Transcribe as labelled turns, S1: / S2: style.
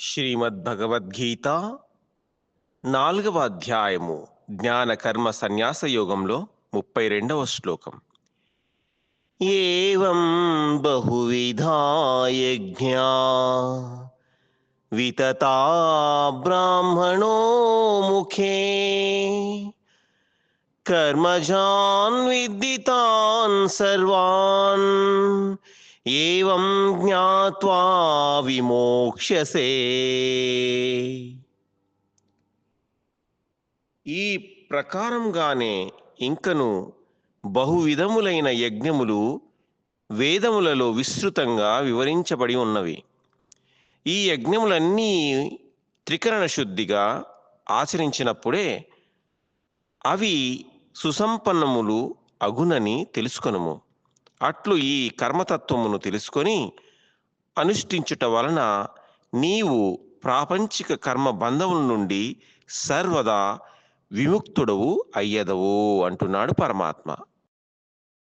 S1: శ్రీమద్భగవద్గీత నాలుగవ అధ్యాయము జ్ఞాన కర్మ సన్యాస యోగంలో ముప్పై రెండవ శ్లోకం ఏం బహువిధాయజ్ఞా వితతా బ్రాహ్మణో ముఖే కర్మజాన్ విదితాన్ సర్వాన్ ఏవం జ్ఞావా విమోక్షసే ఈ ప్రకారంగానే ఇంకను బహువిధములైన యజ్ఞములు వేదములలో విస్తృతంగా వివరించబడి ఉన్నవి. ఈ యజ్ఞములన్నీ త్రికరణ శుద్ధిగా ఆచరించినప్పుడే అవి సుసంపన్నములు అగునని తెలుసుకొనుము. అట్లు ఈ కర్మతత్వమును తెలుసుకొని అనుష్ఠించుట వలన నీవు ప్రాపంచిక కర్మ బంధముల నుండి సర్వదా విముక్తుడవు అయ్యదవు అంటున్నాడు పరమాత్మ.